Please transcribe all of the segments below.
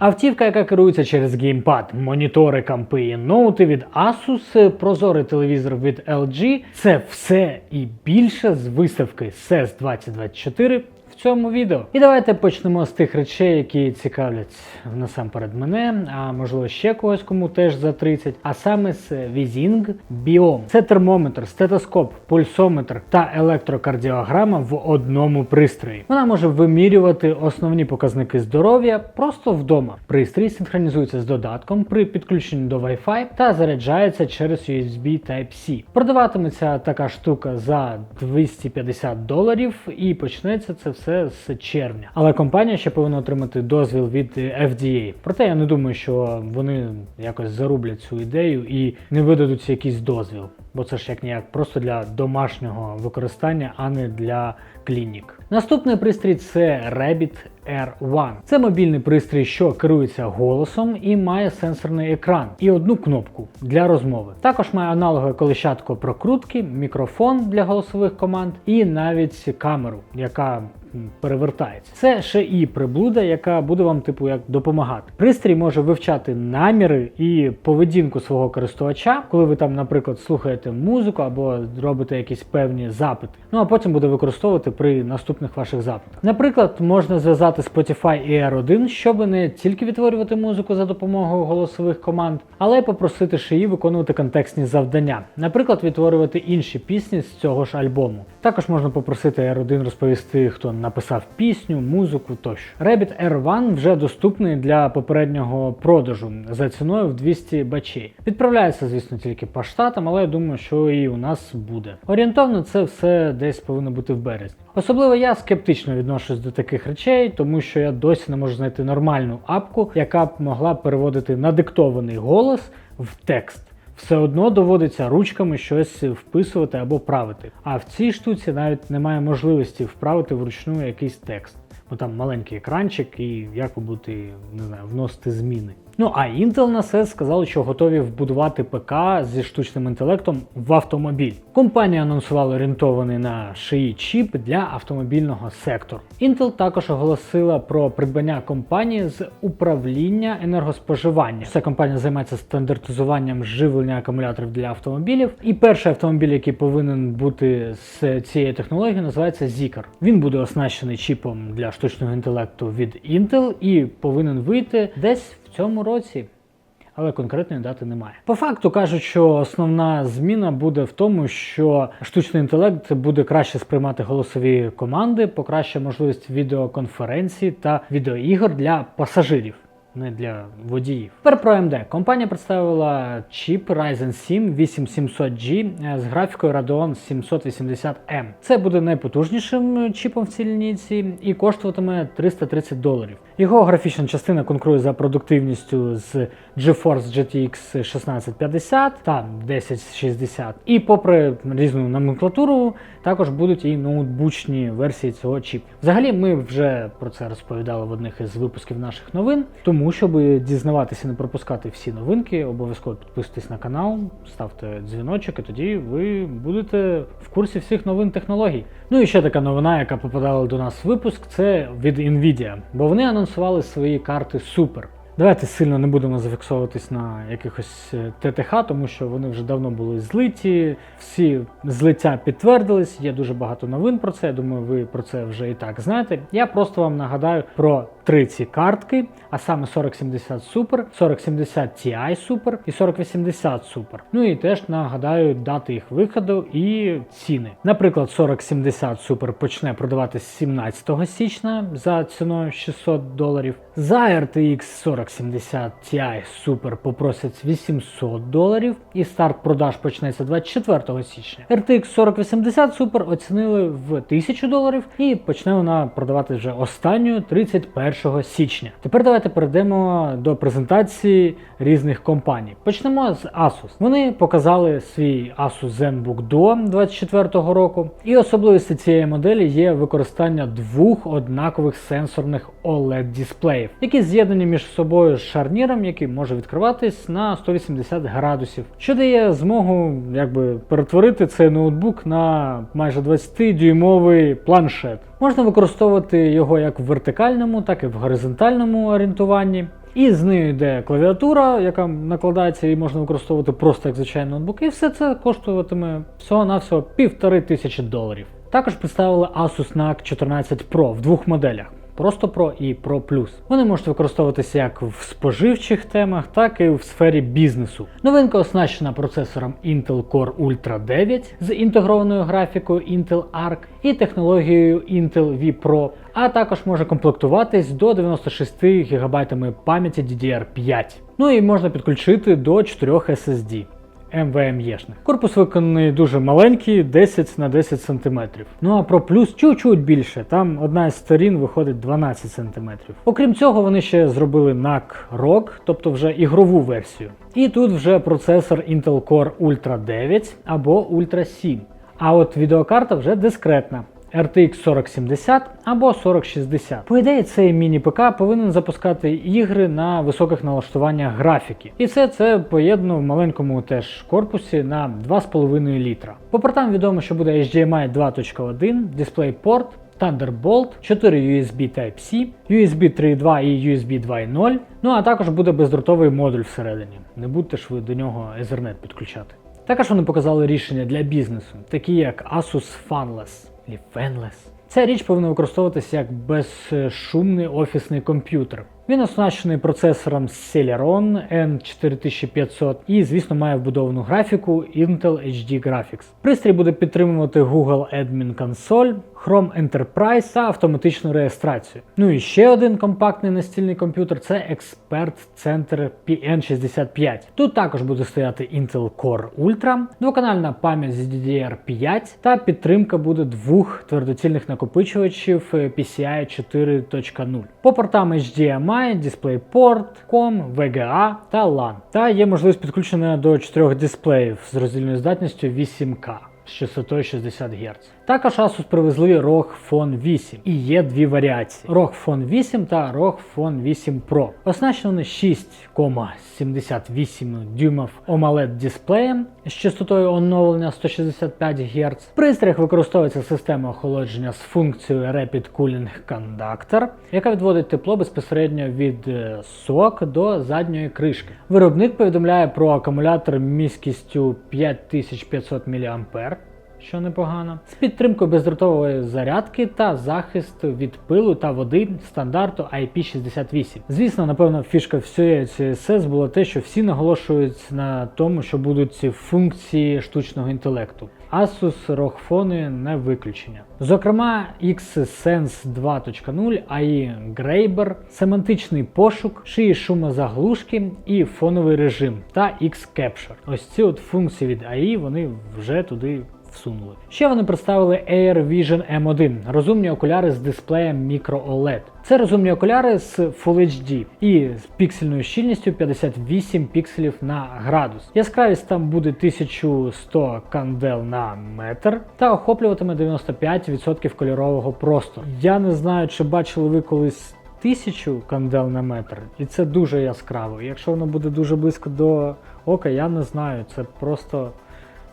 Автівка, яка керується через геймпад, монітори, кампи і ноути від Asus, прозорий телевізор від LG це все і більше з виставки CES 2024 в цьому відео. І давайте почнемо з тих речей, які цікавлять насамперед мене, а можливо ще когось, кому теж за 30, а саме з Vizing Biome. Це термометр, стетоскоп, пульсометр та електрокардіограма в одному пристрої. Вона може вимірювати основні показники здоров'я просто вдома. Пристрій синхронізується з додатком при підключенні до Wi-Fi та заряджається через USB Type-C. Продаватиметься така штука за 250 доларів і почнеться це все з червня. Але компанія ще повинна отримати дозвіл від FDA. Проте я не думаю, що вони якось зарублять цю ідею і не видадуть якийсь дозвіл. Бо це ж як ніяк просто для домашнього використання, а не для клінік. Наступний пристрій це Rabbit R1. Це мобільний пристрій, що керується голосом і має сенсорний екран і одну кнопку для розмови. Також має аналогове колещатко прокрутки, мікрофон для голосових команд і навіть камеру, яка перевертається. Це ще і приблуда, яка буде вам типу як допомагати. Пристрій може вивчати наміри і поведінку свого користувача, коли ви там, наприклад, слухаєте музику або робите якісь певні запити. Ну а потім буде використовувати при наступних ваших запитах. Наприклад, можна зв'язати Spotify і R1, щоб не тільки відтворювати музику за допомогою голосових команд, але й попросити шиї виконувати контекстні завдання, наприклад, відтворювати інші пісні з цього ж альбому. Також можна попросити R1 розповісти, хто написав пісню, музику тощо. Rabbit R1 вже доступний для попереднього продажу за ціною в 200 бачей. Відправляється, звісно, тільки по штатам, але я думаю, що і у нас буде. Орієнтовно це все десь повинно бути в березні. Особливо я скептично відношусь до таких речей, тому що я досі не можу знайти нормальну апку, яка б могла переводити надиктований голос в текст. Все одно доводиться ручками щось вписувати або правити. А в цій штуці навіть немає можливості вправити вручну якийсь текст. Бо там маленький екранчик і як ви будете не знаю, вносити зміни. Ну а Intel на CES сказали, що готові вбудувати ПК зі штучним інтелектом в автомобіль. Компанія анонсувала орієнтований на шиї чіп для автомобільного сектору. Intel також оголосила про придбання компанії з управління енергоспоживання. Ця компанія займається стандартизуванням живлення акумуляторів для автомобілів. І перший автомобіль, який повинен бути з цієї технології, називається Zikr. Він буде оснащений чіпом для штучного інтелекту від Intel і повинен вийти десь цьому році. Але конкретної дати немає. По факту кажуть, що основна зміна буде в тому, що штучний інтелект буде краще сприймати голосові команди, покращує можливість відеоконференції та відеоігор для пасажирів. Не для водіїв. Тепер про AMD. Компанія представила чіп Ryzen 7 8700G з графікою Radeon 780M. Це буде найпотужнішим чіпом в цій лінійці і коштуватиме 330 доларів. Його графічна частина конкурує за продуктивністю з GeForce GTX 1650 та 1060. І попри різну номенклатуру, також будуть і ноутбучні версії цього чіпу. Взагалі, ми вже про це розповідали в одних із випусків наших новин. Тому, щоб дізнаватися не пропускати всі новинки, обов'язково підписуйтесь на канал, ставте дзвіночок, і тоді ви будете в курсі всіх новин технологій. Ну і ще така новина, яка попадала до нас в випуск, це від Nvidia, бо вони анонсували свої карти Super. Давайте сильно не будемо зафіксовуватись на якихось е, ТТХ, тому що вони вже давно були злиті, всі злиття підтвердились, є дуже багато новин про це. Я думаю, ви про це вже і так знаєте. Я просто вам нагадаю про три ці картки, а саме 4070 Super, 4070 Ti Super і 4080 Super. Ну і теж нагадаю дати їх виходу і ціни. Наприклад, 4070 Super почне продаватись 17 січня за ціною 600 доларів. За RTX 4070 Ti Super попросять 800 доларів, і старт продаж почнеться 24 січня. RTX 4080 Super оцінили в 1000 доларів і почне вона продавати вже останню 31 січня. Тепер давайте перейдемо до презентації різних компаній. Почнемо з Asus. Вони показали свій Asus ZenBook Duo 24 року, і особливістю цієї моделі є використання двох однакових сенсорних OLED дисплеїв, які з'єднані між собою з шарніром, який може відкриватись на 180 градусів, що дає змогу якби перетворити цей ноутбук на майже 20-дюймовий планшет. Можна використовувати його як в вертикальному, так і в горизонтальному орієнтуванні. І з нею йде клавіатура, яка накладається і можна використовувати просто як звичайний ноутбук. І все це коштуватиме всього-навсього півтори тисячі доларів. Також представили Asus NAC 14 Pro в двох моделях. Просто Pro і Pro Plus. Вони можуть використовуватися як в споживчих темах, так і в сфері бізнесу. Новинка оснащена процесором Intel Core Ultra 9 з інтегрованою графікою Intel Arc і технологією Intel V Pro, а також може комплектуватись до 96 ГБ пам'яті DDR5. Ну і можна підключити до 4 SSD. МВМЄшних. Корпус виконаний дуже маленький, 10 на 10 см. Ну а про плюс чуть-чуть більше. Там одна з сторін виходить 12 см. Окрім цього, вони ще зробили NAC ROG, тобто вже ігрову версію. І тут вже процесор Intel Core Ultra 9 або Ultra 7. А от відеокарта вже дискретна. RTX 4070 або 4060. По ідеї, цей міні-ПК повинен запускати ігри на високих налаштуваннях графіки. І все це поєднано в маленькому теж корпусі на 2,5 літра. По портам відомо, що буде HDMI 2.1, DisplayPort, Thunderbolt, 4 USB Type-C, USB 3.2 і USB 2.0. Ну а також буде бездротовий модуль всередині. Не будьте ж ви до нього Ethernet підключати. Також вони показали рішення для бізнесу, такі як Asus Funless і Fanless. Ця річ повинна використовуватися як безшумний офісний комп'ютер. Він оснащений процесором Celeron N4500 і, звісно, має вбудовану графіку Intel HD Graphics. Пристрій буде підтримувати Google Admin Console, Chrome Enterprise та автоматичну реєстрацію. Ну і ще один компактний настільний комп'ютер це Expert Center PN65. Тут також буде стояти Intel Core Ultra, двоканальна пам'ять з DDR5 та підтримка буде двох твердоцільних накопичувачів PCI 4.0. По портам HDMI DisplayPort, COM, VGA та LAN. Та є можливість підключення до 4 дисплеїв з роздільною здатністю 8К. З частотою 60 Гц. Також Asus привезли ROG Phone 8 і є дві варіації: ROG Phone 8 та ROG Phone 8 Pro. Оснащені 6,78 дюймів OLED дисплеєм з частотою оновлення 165 Гц. В пристроях використовується система охолодження з функцією Rapid Cooling Conductor, яка відводить тепло безпосередньо від е, сок до задньої кришки. Виробник повідомляє про акумулятор міськістю 5500 мА що непогано, з підтримкою бездротової зарядки та захист від пилу та води стандарту IP68. Звісно, напевно, фішка всієї цієї SES було те, що всі наголошують на тому, що будуть ці функції штучного інтелекту. Asus ROG фони не виключення. Зокрема, X-Sense 2.0, AI Graber, семантичний пошук, шиї шумозаглушки і фоновий режим та X-Capture. Ось ці от функції від AI вони вже туди всунули. Ще вони представили Air Vision M1, розумні окуляри з дисплеєм Micro OLED. Це розумні окуляри з Full HD і з піксельною щільністю 58 пікселів на градус. Яскравість там буде 1100 кандел на метр та охоплюватиме 95% кольорового простору. Я не знаю, чи бачили ви колись. Тисячу кандел на метр, і це дуже яскраво. Якщо воно буде дуже близько до ока, я не знаю. Це просто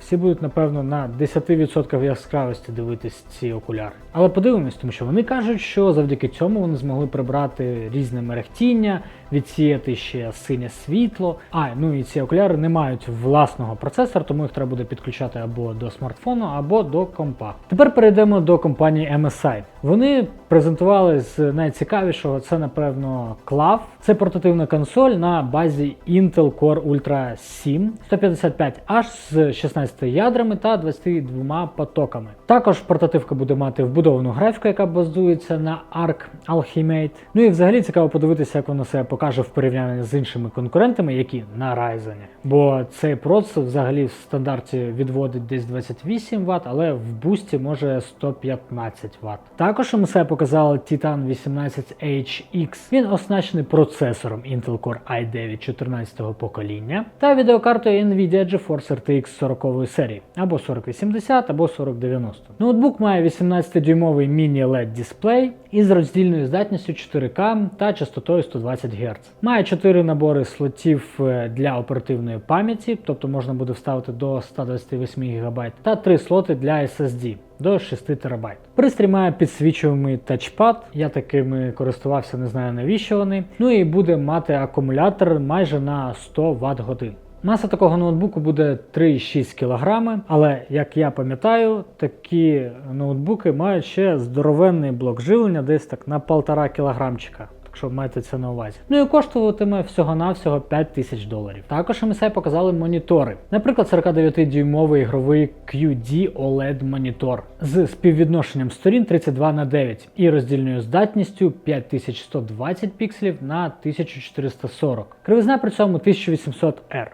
всі будуть, напевно, на 10% яскравості дивитись ці окуляри. Але подивимось, тому що вони кажуть, що завдяки цьому вони змогли прибрати різне мерехтіння, відсіяти ще синє світло. А, ну і ці окуляри не мають власного процесора, тому їх треба буде підключати або до смартфону, або до компа. Тепер перейдемо до компанії MSI. Вони презентували з найцікавішого, це, напевно, Clav. Це портативна консоль на базі Intel Core Ultra 7 155H з 16 ядрами та 22 потоками. Також портативка буде мати вбудовану графіку, яка базується на Arc Alchemate. Ну і взагалі цікаво подивитися, як воно себе покаже в порівнянні з іншими конкурентами, які на Ryzen. Бо цей процесор взагалі в стандарті відводить десь 28 Вт, але в бусті може 115 Вт. Також ми себе показали Titan 18HX. Він оснащений процесором Intel Core i9 14-го покоління та відеокартою Nvidia GeForce RTX 40 серії або 4080, або 4090. Ноутбук має 18 16-дюймовий міні-LED дисплей із роздільною здатністю 4К та частотою 120 Гц. Має 4 набори слотів е, для оперативної пам'яті, тобто можна буде вставити до 128 ГБ, та 3 слоти для SSD до 6 ТБ. Пристрій має підсвічуваний тачпад, я такими користувався, не знаю навіщо вони. Ну і буде мати акумулятор майже на 100 Вт годин. Маса такого ноутбуку буде 3,6 кг, але як я пам'ятаю, такі ноутбуки мають ще здоровенний блок живлення, десь так на 1,5 кг. Так що майте це на увазі. Ну і коштуватиме всього-навсього 5 тисяч доларів. Також MSI показали монітори. Наприклад, 49-дюймовий ігровий QD OLED монітор з співвідношенням сторін 32 на 9 і роздільною здатністю 5120 пікселів на 1440. Кривизна при цьому 1800R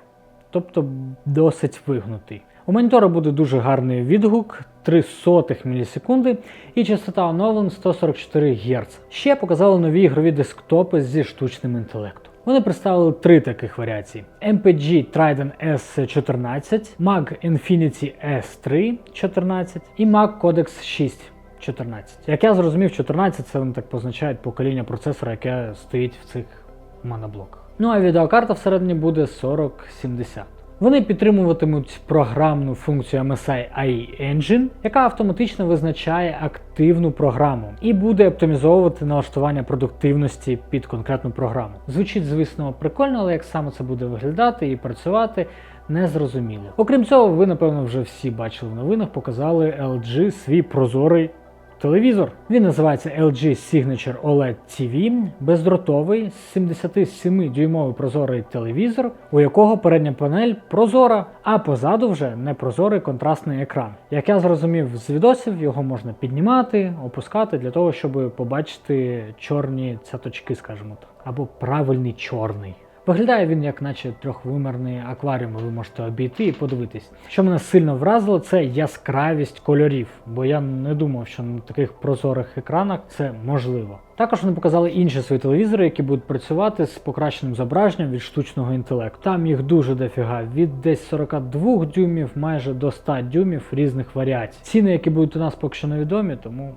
тобто досить вигнутий. У монітора буде дуже гарний відгук 0,03 мілісекунди і частота оновлень 144 Гц. Ще показали нові ігрові десктопи зі штучним інтелектом. Вони представили три таких варіації: MPG Trident S14, Mag Infinity S3 14 і Mag Codex 6. 14. Як я зрозумів, 14 це вони так позначають покоління процесора, яке стоїть в цих моноблоках. Ну а відеокарта всередині буде 4070. Вони підтримуватимуть програмну функцію MSI AI Engine, яка автоматично визначає активну програму і буде оптимізовувати налаштування продуктивності під конкретну програму. Звучить, звісно, прикольно, але як саме це буде виглядати і працювати, не зрозуміло. Окрім цього, ви напевно вже всі бачили в новинах, показали LG свій прозорий Телевізор. Він називається LG Signature OLED TV, бездротовий 77-дюймовий прозорий телевізор, у якого передня панель прозора, а позаду вже непрозорий контрастний екран. Як я зрозумів з відосів, його можна піднімати, опускати для того, щоб побачити чорні цяточки, скажімо так, або правильний чорний. Виглядає він як наче трьохвимірний акваріум, ви можете обійти і подивитись. Що мене сильно вразило, це яскравість кольорів, бо я не думав, що на таких прозорих екранах це можливо. Також вони показали інші свої телевізори, які будуть працювати з покращеним зображенням від штучного інтелекту. Там їх дуже дофіга, від десь 42 дюймів майже до 100 дюймів різних варіацій. Ціни, які будуть у нас поки що невідомі, тому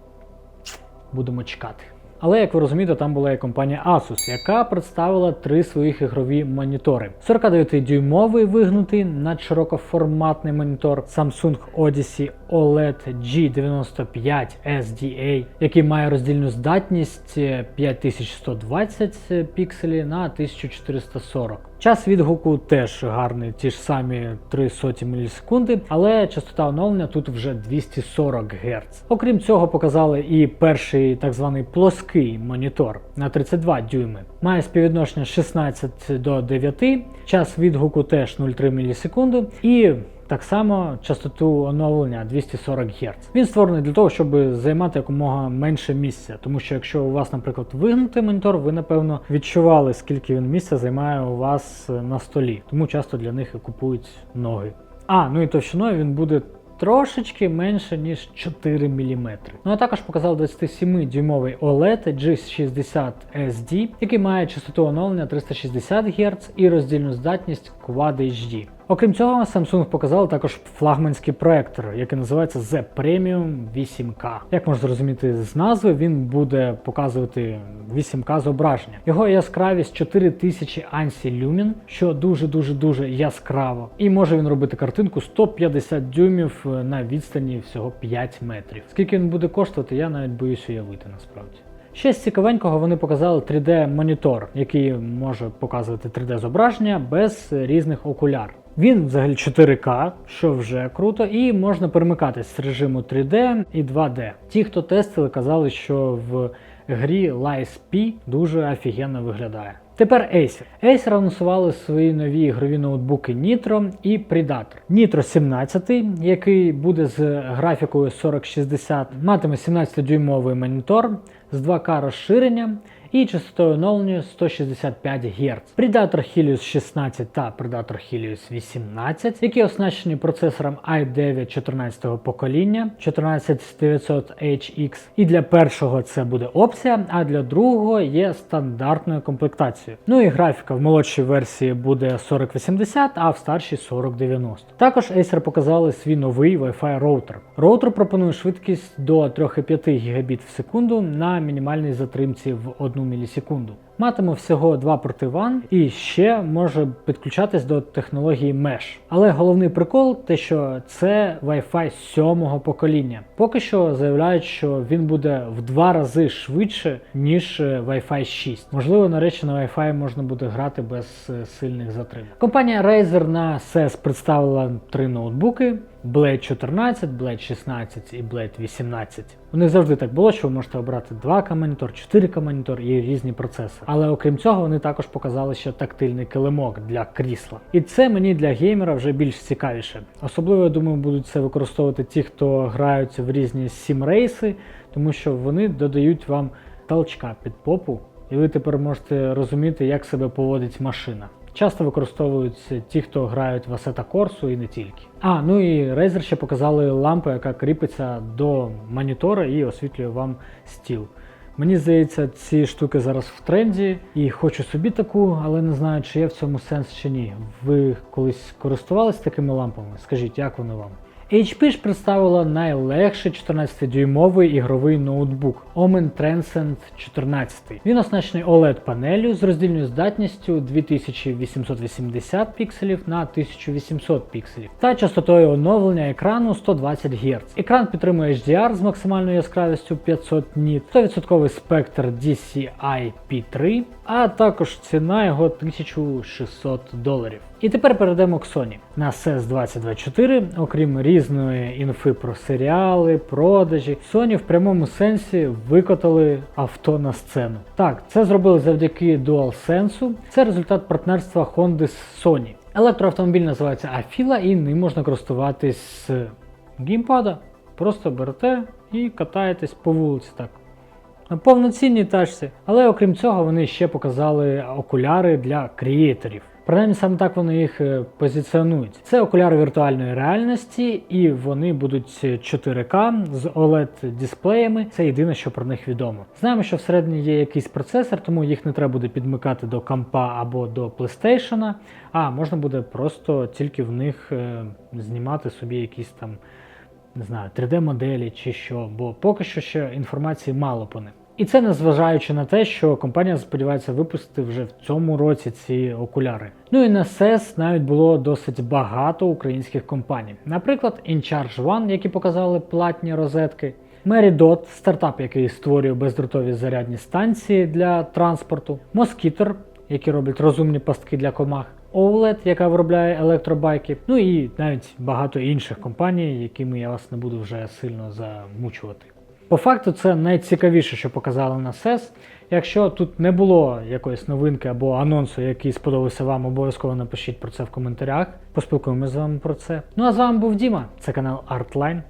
будемо чекати. Але як ви розумієте, там була і компанія Asus, яка представила три своїх ігрові монітори: 49-дюймовий вигнутий надширокоформатний монітор Samsung Odyssey OLED G95 SDA, який має роздільну здатність 5120 пікселів на 1440. Час відгуку теж гарний, ті ж самі 300 мілісекунди, але частота оновлення тут вже 240 Гц. Окрім цього, показали і перший так званий плоский монітор на 32 дюйми. Має співвідношення 16 до 9, час відгуку теж 0,3 мілісекунди і так само частоту оновлення 240 Гц. Він створений для того, щоб займати якомога менше місця. Тому що якщо у вас, наприклад, вигнутий монітор, ви напевно відчували, скільки він місця займає у вас на столі. Тому часто для них і купують ноги. А, ну і товщиною він буде. Трошечки менше, ніж 4 мм. Ну а також показав 27-дюймовий OLED G60 SD, який має частоту оновлення 360 Гц і роздільну здатність Quad HD. Окрім цього, Samsung показали також флагманський проектор, який називається The Premium 8K. Як можна зрозуміти з назви, він буде показувати 8К зображення. Його яскравість 4000 ANSI Lumen, що дуже-дуже дуже яскраво. І може він робити картинку 150 дюймів на відстані всього 5 метрів. Скільки він буде коштувати, я навіть боюсь уявити насправді. Ще з цікавенького вони показали 3D-монітор, який може показувати 3D-зображення без різних окуляр. Він взагалі 4К, що вже круто, і можна перемикатись з режиму 3D і 2D. Ті, хто тестили, казали, що в грі Lies P дуже офігенно виглядає. Тепер Acer. Acer анонсували свої нові ігрові ноутбуки Nitro і Predator. Nitro 17, який буде з графікою 4060, матиме 17-дюймовий монітор з 2К розширенням і частотою оновлення 165 Гц. Predator Helios 16 та Predator Helios 18, які оснащені процесором i9 14 го покоління 14900HX. І для першого це буде опція, а для другого є стандартною комплектацією. Ну і графіка в молодшій версії буде 4080, а в старшій 4090. Також Acer показали свій новий Wi-Fi роутер. Роутер пропонує швидкість до 3,5 Гбіт в секунду на мінімальній затримці в 1 no milissegundo. Матиме всього два порти WAN і ще може підключатись до технології Mesh. Але головний прикол те, що це Wi-Fi сьомого покоління. Поки що заявляють, що він буде в два рази швидше, ніж е, Wi-Fi 6. Можливо, нарешті на Wi-Fi можна буде грати без е, сильних затримок. Компанія Razer на CES представила три ноутбуки. Blade 14, Blade 16 і Blade 18. У них завжди так було, що ви можете обрати 2К монітор, 4К монітор і різні процесори. Але окрім цього, вони також показали ще тактильний килимок для крісла. І це мені для геймера вже більш цікавіше. Особливо, я думаю, будуть це використовувати ті, хто грають в різні сім-рейси, тому що вони додають вам толчка під попу, і ви тепер можете розуміти, як себе поводить машина. Часто використовуються ті, хто грають в Assetto Corsa і не тільки. А, ну і Razer ще показали лампу, яка кріпиться до монітора і освітлює вам стіл. Мені здається, ці штуки зараз в тренді, і хочу собі таку, але не знаю, чи є в цьому сенс чи ні. Ви колись користувались такими лампами? Скажіть, як вони вам? HP ж представила найлегший 14-дюймовий ігровий ноутбук Omen Transcend 14. Він оснащений OLED-панелью з роздільною здатністю 2880 пікселів на 1800 пікселів та частотою оновлення екрану 120 Гц. Екран підтримує HDR з максимальною яскравістю 500 ніт, 100% спектр DCI P3, а також ціна його 1600 доларів. І тепер перейдемо к Sony. На CES 2024, окрім різної інфи про серіали, продажі, Sony в прямому сенсі викотали авто на сцену. Так, це зробили завдяки DualSense. Це результат партнерства Honda з Sony. Електроавтомобіль називається Afila і ним можна користуватись з геймпада. Просто берете і катаєтесь по вулиці так. На повноцінній тачці. Але окрім цього, вони ще показали окуляри для креаторів. Принаймні саме так вони їх е, позиціонують. Це окуляри віртуальної реальності, і вони будуть 4К з oled дисплеями. Це єдине, що про них відомо. Знаємо, що всередині є якийсь процесор, тому їх не треба буде підмикати до компа або до PlayStation, а можна буде просто тільки в них е, знімати собі якісь там не знаю, 3D-моделі чи що, бо поки що ще інформації мало по ним. І це незважаючи на те, що компанія сподівається випустити вже в цьому році ці окуляри. Ну і на CES навіть було досить багато українських компаній. Наприклад, InCharge One, які показали платні розетки. Meridot, стартап, який створює бездротові зарядні станції для транспорту, Mosquitor, які роблять розумні пастки для комах. OLED, яка виробляє електробайки, ну і навіть багато інших компаній, якими я вас не буду вже сильно замучувати. По факту, це найцікавіше, що показали на СЕС. Якщо тут не було якоїсь новинки або анонсу, який сподобався вам, обов'язково напишіть про це в коментарях. Поспілкуємося з вами про це. Ну а з вами був Діма, це канал Artline.